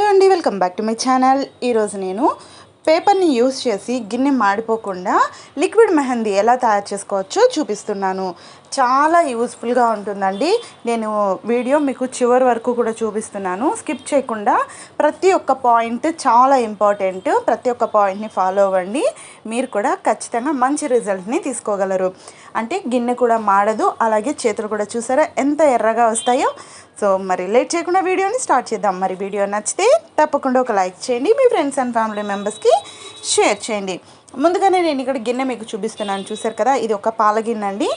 Hello అండి welcome back to my channel. ఈరోజు నేను పేపర్ని యూస్ చేసి గిన్నె మాడిపోకుండా లిక్విడ్ మెహందీ ఎలా తయారు చేసుకోవచ్చో చూపిస్తున్నాను. చాలా యూస్ఫుల్గా ఉంటుందండి. నేను వీడియో మీకు చివరి వరకు కూడా చూపిస్తున్నాను. స్కిప్ చేయకుండా ప్రతి ఒక్క పాయింట్ చాలా ఇంపార్టెంట్. ప్రతి ఒక్క పాయింట్ని ఫాలో అవ్వండి. మీరు కూడా ఖచ్చితంగా మంచి రిజల్ట్ని తీసుకోగలరు. అంటే గిన్నె కూడా మాడదు అలాగే చేతులు కూడా చూసారా? ఎంత ఎర్రగా వస్తాయో సో మరి లేట్ చేయకుండా వీడియోని స్టార్ట్ చేద్దాం. మరి వీడియో నచ్చితే తప్పకుండా ఒక లైక్ చేయండి మీ ఫ్రెండ్స్ అండ్ ఫ్యామిలీ మెంబర్స్కి షేర్ చేయండి. ముందుగానే నేను ఇక్కడ గిన్నె మీకు చూపిస్తున్నాను. చూసారు కదా ఇది ఒక పాల గిన్నె అండి.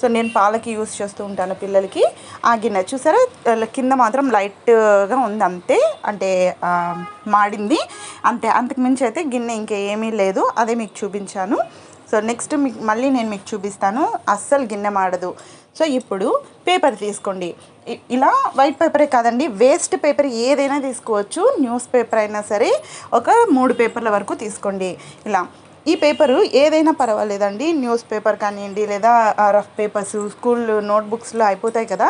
సో నేను పాలకి యూస్ చేస్తూ ఉంటాను పిల్లలకి. ఆ గిన్నె చూసారా? కింద మాత్రం లైట్గా ఉంది అంతే. అంటే మాడింది. అంతే అంతకుమించి అయితే గిన్నె ఇంకా ఏమీ లేదు. అదే మీకు చూపించాను. సో నెక్స్ట్ మీకు మళ్ళీ నేను మీకు చూపిస్తాను. అస్సలు గిన్నె మాడదు. సో ఇప్పుడు పేపర్ తీసుకోండి. ఇలా వైట్ పేపరే కాదండి వేస్ట్ పేపర్ ఏదైనా తీసుకోవచ్చు న్యూస్ పేపర్ అయినా సరే ఒక మూడు పేపర్ల వరకు తీసుకోండి. ఇలా ఈ పేపరు ఏదైనా పర్వాలేదండి న్యూస్ పేపర్ కానివ్వండి లేదా రఫ్ పేపర్స్ స్కూల్ నోట్బుక్స్లో అయిపోతాయి కదా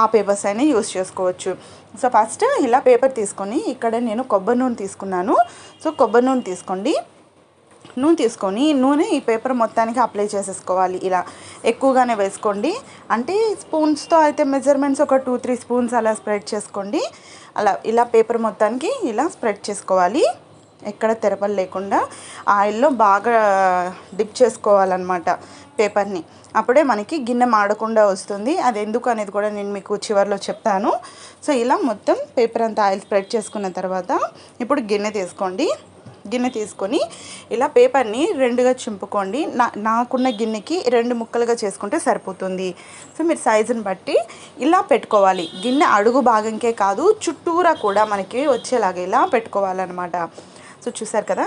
ఆ పేపర్స్ అయినా యూస్ చేసుకోవచ్చు. సో ఫస్ట్ ఇలా పేపర్ తీసుకొని ఇక్కడ నేను కొబ్బరి నూనె తీసుకున్నాను. సో కొబ్బరి నూనె తీసుకోండి. నూనె తీసుకొని నూనె ఈ పేపర్ మొత్తానికి అప్లై చేసేసుకోవాలి. ఇలా ఎక్కువగానే వేసుకోండి. అంటే స్పూన్స్తో అయితే మెజర్మెంట్స్ ఒక టూ త్రీ స్పూన్స్ అలా స్ప్రెడ్ చేసుకోండి. అలా ఇలా పేపర్ మొత్తానికి ఇలా స్ప్రెడ్ చేసుకోవాలి. ఎక్కడ తెరపలు లేకుండా ఆయిల్లో బాగా డిప్ చేసుకోవాలన్నమాట పేపర్ని. అప్పుడే మనకి గిన్నె మాడకుండా వస్తుంది. అది ఎందుకు అనేది కూడా నేను మీకు చివరిలో చెప్తాను. సో ఇలా మొత్తం పేపర్ అంతా ఆయిల్ స్ప్రెడ్ చేసుకున్న తర్వాత ఇప్పుడు గిన్నె తీసుకోండి. గిన్నె తీసుకొని ఇలా పేపర్ని రెండుగా చింపుకోండి. నా నాకున్న గిన్నెకి రెండు ముక్కలుగా చేసుకుంటే సరిపోతుంది. సో మీరు సైజుని బట్టి ఇలా పెట్టుకోవాలి. గిన్నె అడుగు భాగంకే కాదు చుట్టూరా కూడా మనకి వచ్చేలాగా ఇలా పెట్టుకోవాలన్నమాట. సో చూసారు కదా?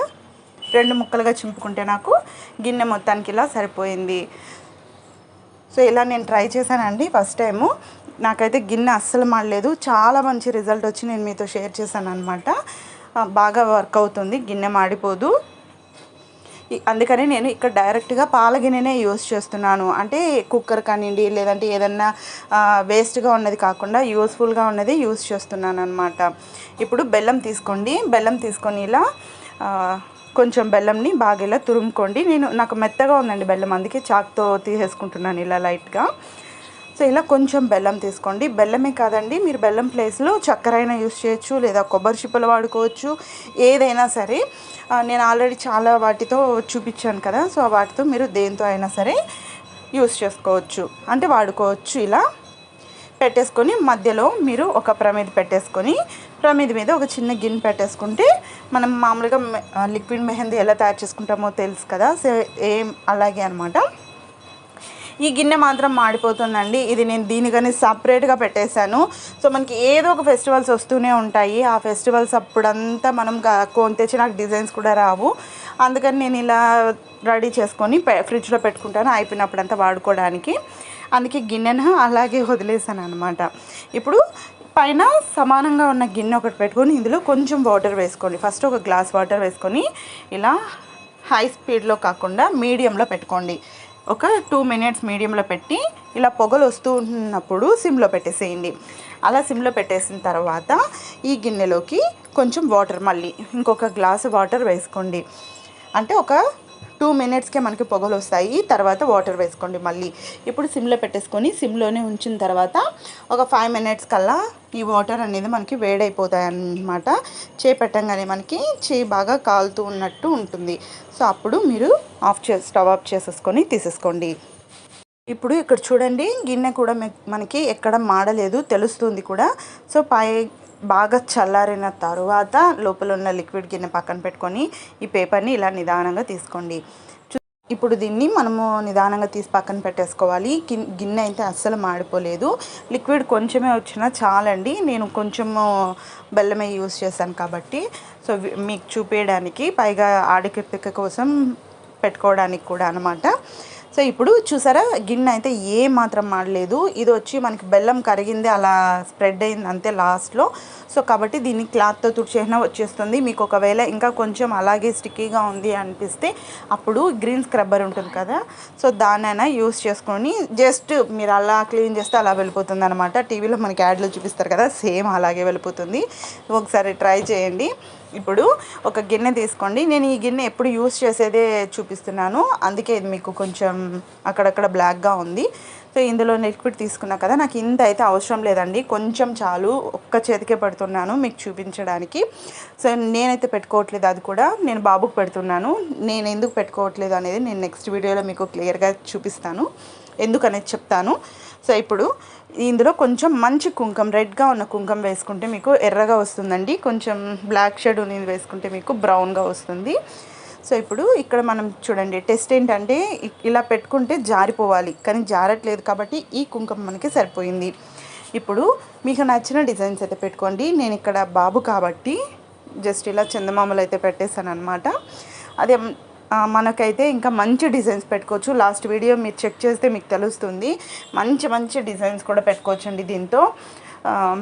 రెండు ముక్కలుగా చింపుకుంటే నాకు గిన్నె మొత్తానికి ఇలా సరిపోయింది. సో ఇలా నేను ట్రై చేశానండి ఫస్ట్ టైము. నాకైతే గిన్నె అస్సలు మాడలేదు. చాలా మంచి రిజల్ట్ వచ్చి నేను మీతో షేర్ చేశాను అనమాట బాగా వర్క్ అవుతుంది గిన్నె మాడిపోదు. అందుకనే అందుకని నేను ఇక్కడ డైరెక్ట్గా పాల గిన్నెనే యూస్ చేస్తున్నాను. అంటే కుక్కర్ కానివ్వండి లేదంటే ఏదన్నా వేస్ట్గా ఉన్నది కాకుండా యూస్ఫుల్గా ఉన్నది యూస్ చేస్తున్నాను అనమాట ఇప్పుడు బెల్లం తీసుకోండి. బెల్లం తీసుకొని ఇలా కొంచెం బెల్లంని బాగా ఇలా తురుముకోండి. నేను నాకు మెత్తగా ఉందండి బెల్లం అందుకే చాక్తో తీసేసుకుంటున్నాను ఇలా లైట్గా. సో ఇలా కొంచెం బెల్లం తీసుకోండి. బెల్లమే కాదండి మీరు బెల్లం ప్లేస్లో చక్కెర అయినా యూస్ చేయొచ్చు లేదా కొబ్బరి చిప్పలు వాడుకోవచ్చు ఏదైనా సరే. నేను ఆల్రెడీ చాలా వాటితో చూపించాను కదా సో వాటితో మీరు దేంతో అయినా సరే యూస్ చేసుకోవచ్చు. అంటే వాడుకోవచ్చు ఇలా. పెట్టేసుకొని మధ్యలో మీరు ఒక ప్రమేది పెట్టేసుకొని ప్రమేది మీద ఒక చిన్న గిన్నె పెట్టేసుకుంటే మనం మామూలుగా లిక్విడ్ మెహందీ ఎలా తయారు చేసుకుంటామో తెలుసు కదా సో ఏం అలాగే అనమాట ఈ గిన్నె మాత్రం మాడిపోతుందండి. ఇది నేను దీనికని సపరేట్గా పెట్టేశాను. సో మనకి ఏదో ఒక ఫెస్టివల్స్ వస్తూనే ఉంటాయి. ఆ ఫెస్టివల్స్ అప్పుడంతా మనం కొని తెచ్చి నాకు డిజైన్స్ కూడా రావు. అందుకని నేను ఇలా రెడీ చేసుకొని ఫ్రిడ్జ్లో పెట్టుకుంటాను. అయిపోయినప్పుడంతా వాడుకోవడానికి. అందుకే గిన్నెను అలాగే వదిలేసాను అనమాట ఇప్పుడు పైన సమానంగా ఉన్న గిన్నె ఒకటి పెట్టుకొని ఇందులో కొంచెం వాటర్ వేసుకోండి. ఫస్ట్ ఒక గ్లాస్ వాటర్ వేసుకొని ఇలా హై స్పీడ్లో కాకుండా మీడియంలో పెట్టుకోండి. ఒక టూ మినిట్స్ మీడియంలో పెట్టి ఇలా పొగలు వస్తూ ఉన్నప్పుడు సిమ్లో పెట్టేసేయండి. అలా సిమ్లో పెట్టేసిన తర్వాత ఈ గిన్నెలోకి కొంచెం వాటర్ మళ్ళీ ఇంకొక గ్లాసు వాటర్ వేసుకోండి. అంటే ఒక టూ మినిట్స్కే మనకి పొగలు వస్తాయి. తర్వాత వాటర్ వేసుకోండి మళ్ళీ. ఇప్పుడు సిమ్లో పెట్టేసుకొని సిమ్లోనే ఉంచిన తర్వాత ఒక ఫైవ్ మినిట్స్ కల్లా ఈ వాటర్ అనేది మనకి వేడైపోతాయి అన్నమాట చేయి పెట్టంగానే మనకి చేయి బాగా కాలుతూ ఉన్నట్టు ఉంటుంది. సో అప్పుడు మీరు ఆఫ్ చే స్టవ్ ఆఫ్ చేసేసుకొని తీసేసుకోండి. ఇప్పుడు ఇక్కడ చూడండి గిన్నె కూడా మనకి ఎక్కడ మాడలేదు తెలుస్తుంది కూడా. సో పై బాగా చల్లారిన తర్వాత లోపల ఉన్న లిక్విడ్ గిన్నె పక్కన పెట్టుకొని ఈ పేపర్ని ఇలా నిదానంగా తీసుకోండి. చూ- ఇప్పుడు దీన్ని మనము నిదానంగా తీసి పక్కన పెట్టేసుకోవాలి. గిన్నె అయితే అస్సలు మాడిపోలేదు. లిక్విడ్ కొంచెమే వచ్చినా చాలండి. నేను కొంచెము బెల్లమే యూస్ చేశాను కాబట్టి. సో మీకు చూపించడానికి పైగా ఆడికి కోసం పెట్టుకోవడానికి కూడా అనమాట సో ఇప్పుడు చూసారా గిన్నె అయితే ఏ మాత్రం మాడలేదు. ఇది వచ్చి మనకి బెల్లం కరిగింది అలా స్ప్రెడ్ అయింది అంతే లాస్ట్లో. సో కాబట్టి దీన్ని క్లాత్తో తుడిచేసిన వచ్చేస్తుంది. మీకు ఒకవేళ ఇంకా కొంచెం అలాగే స్టిక్కీగా ఉంది అనిపిస్తే అప్పుడు గ్రీన్ స్క్రబ్బర్ ఉంటుంది కదా సో దాన్నైనా యూస్ చేసుకొని జస్ట్ మీరు అలా క్లీన్ చేస్తే అలా వెళ్ళిపోతుంది అనమాట టీవీలో మనకి యాడ్లో చూపిస్తారు కదా సేమ్ అలాగే వెళ్ళిపోతుంది. ఒకసారి ట్రై చేయండి. ఇప్పుడు ఒక గిన్నె తీసుకోండి. నేను ఈ గిన్నె ఎప్పుడు యూస్ చేసేదే చూపిస్తున్నాను. అందుకే ఇది మీకు కొంచెం అక్కడక్కడ బ్లాక్గా ఉంది. సో ఇందులో లిక్విడ్ తీసుకున్నా కదా నాకు ఇంత అయితే అవసరం లేదండి. కొంచెం చాలు ఒక్క చేతికే పెడుతున్నాను మీకు చూపించడానికి. సో నేనైతే పెట్టుకోవట్లేదు అది కూడా. నేను బాబుకు పెడుతున్నాను. నేను ఎందుకు పెట్టుకోవట్లేదు అనేది నేను నెక్స్ట్ వీడియోలో మీకు క్లియర్గా చూపిస్తాను. ఎందుకనేది చెప్తాను. సో ఇప్పుడు ఇందులో కొంచెం మంచి కుంకం రెడ్గా ఉన్న కుంకం వేసుకుంటే మీకు ఎర్రగా వస్తుందండి. కొంచెం బ్లాక్ షేడ్ ఉన్నది వేసుకుంటే మీకు బ్రౌన్గా వస్తుంది. సో ఇప్పుడు ఇక్కడ మనం చూడండి టెస్ట్ ఏంటంటే ఇలా పెట్టుకుంటే జారిపోవాలి కానీ జారట్లేదు కాబట్టి ఈ కుంకుమ మనకి సరిపోయింది. ఇప్పుడు మీకు నచ్చిన డిజైన్స్ అయితే పెట్టుకోండి. నేను ఇక్కడ బాబు కాబట్టి జస్ట్ ఇలా చందమామలు అయితే పెట్టేశాను అనమాట అదే మనకైతే ఇంకా మంచి డిజైన్స్ పెట్టుకోవచ్చు. లాస్ట్ వీడియో మీరు చెక్ చేస్తే మీకు తెలుస్తుంది. మంచి మంచి డిజైన్స్ కూడా పెట్టుకోవచ్చు అండి దీంతో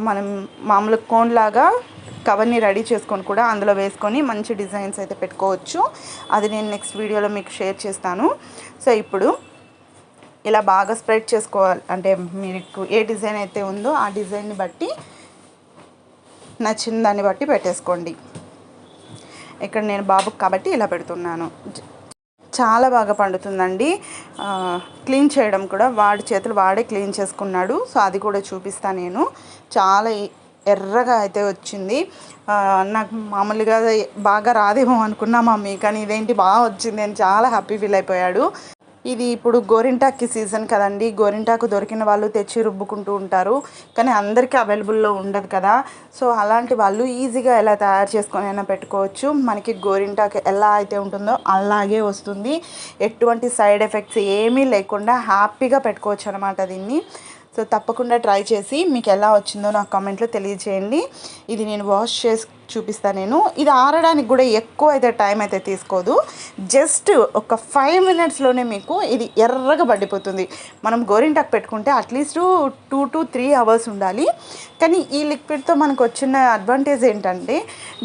మనం మామూలు కోన్ లాగా కవర్ని రెడీ చేసుకొని కూడా అందులో వేసుకొని మంచి డిజైన్స్ అయితే పెట్టుకోవచ్చు. అది నేను నెక్స్ట్ వీడియోలో మీకు షేర్ చేస్తాను. సో ఇప్పుడు ఇలా బాగా స్ప్రెడ్ చేసుకోవాలి. అంటే మీకు ఏ డిజైన్ అయితే ఉందో ఆ డిజైన్ని బట్టి నచ్చిన దాన్ని బట్టి పెట్టేసుకోండి. ఇక్కడ నేను బాబుకి కాబట్టి ఇలా పెడుతున్నాను. చాలా బాగా పండుతుందండి. క్లీన్ చేయడం కూడా వాడి చేతులు వాడే క్లీన్ చేసుకున్నాడు. సో అది కూడా చూపిస్తాను నేను. చాలా ఎర్రగా అయితే వచ్చింది. నాకు మామూలుగా బాగా రాదేమో అనుకున్నా మమ్మీ కానీ ఇదేంటి బాగా వచ్చింది అని చాలా హ్యాపీ ఫీల్ అయిపోయాడు. ఇది ఇప్పుడు గోరింటాకి సీజన్ కదండి. గోరింటాకు దొరికిన వాళ్ళు తెచ్చి రుబ్బుకుంటూ ఉంటారు. కానీ అందరికీ అవైలబుల్లో ఉండదు కదా. సో అలాంటి వాళ్ళు ఈజీగా ఎలా తయారు చేసుకొని అయినా పెట్టుకోవచ్చు. మనకి గోరింటాకు ఎలా అయితే ఉంటుందో అలాగే వస్తుంది. ఎటువంటి సైడ్ ఎఫెక్ట్స్ ఏమీ లేకుండా హ్యాపీగా పెట్టుకోవచ్చు అనమాట దీన్ని. సో తప్పకుండా ట్రై చేసి మీకు ఎలా వచ్చిందో నాకు కామెంట్లో తెలియజేయండి ఇది నేను వాష్ చేసి చూపిస్తాను నేను. ఇది ఆరడానికి కూడా ఎక్కువ అయితే టైం అయితే తీసుకోదు. జస్ట్ ఒక ఫైవ్ మినిట్స్లోనే మీకు ఇది ఎర్రగా పడిపోతుంది. మనం గోరింటాకు పెట్టుకుంటే at least two to three hours ఉండాలి. కానీ ఈ లిక్విడ్తో మనకు వచ్చిన అడ్వాంటేజ్ ఏంటంటే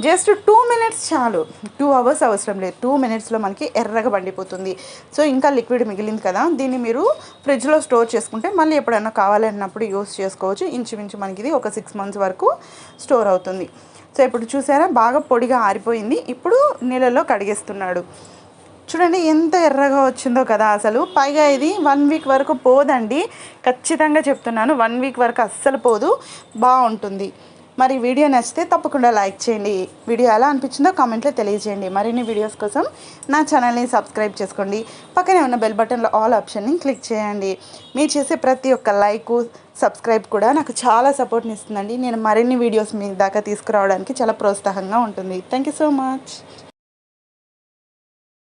జస్ట్ టూ మినిట్స్ చాలు. టూ అవర్స్ అవసరం లేదు. టూ మినిట్స్లో మనకి ఎర్రగా పండిపోతుంది. సో ఇంకా లిక్విడ్ మిగిలింది కదా దీన్ని మీరు ఫ్రిడ్జ్లో స్టోర్ చేసుకుంటే మళ్ళీ ఎప్పుడైనా కావాలన్నప్పుడు యూస్ చేసుకోవచ్చు. ఇంచుమించు మనకి ఇది ఒక సిక్స్ మంత్స్ వరకు స్టోర్ అవుతుంది. సో ఇప్పుడు చూసారా బాగా పొడిగా ఆరిపోయింది. ఇప్పుడు నీళ్ళలో కడిగేస్తున్నాడు. చూడండి ఎంత ఎర్రగా వచ్చిందో కదా అసలు. పైగా ఇది వన్ వీక్ వరకు పోదండి. ఖచ్చితంగా చెప్తున్నాను వన్ వీక్ వరకు అస్సలు పోదు. బాగుంటుంది. మరి వీడియో నచ్చితే తప్పకుండా లైక్ చేయండి. వీడియో ఎలా అనిపించిందో కామెంట్లో తెలియజేయండి. మరిన్ని వీడియోస్ కోసం నా ఛానల్ని సబ్స్క్రైబ్ చేసుకోండి. పక్కనే ఉన్న బెల్ బటన్లో ఆల్ ఆప్షన్ని క్లిక్ చేయండి. మీరు చేసే ప్రతి ఒక్క లైక్ సబ్స్క్రైబ్ కూడా నాకు చాలా సపోర్ట్ని ఇస్తుందండి. నేను మరిన్ని వీడియోస్ మీ దాకా తీసుకురావడానికి చాలా ప్రోత్సాహంగా ఉంటుంది. Thank you so much.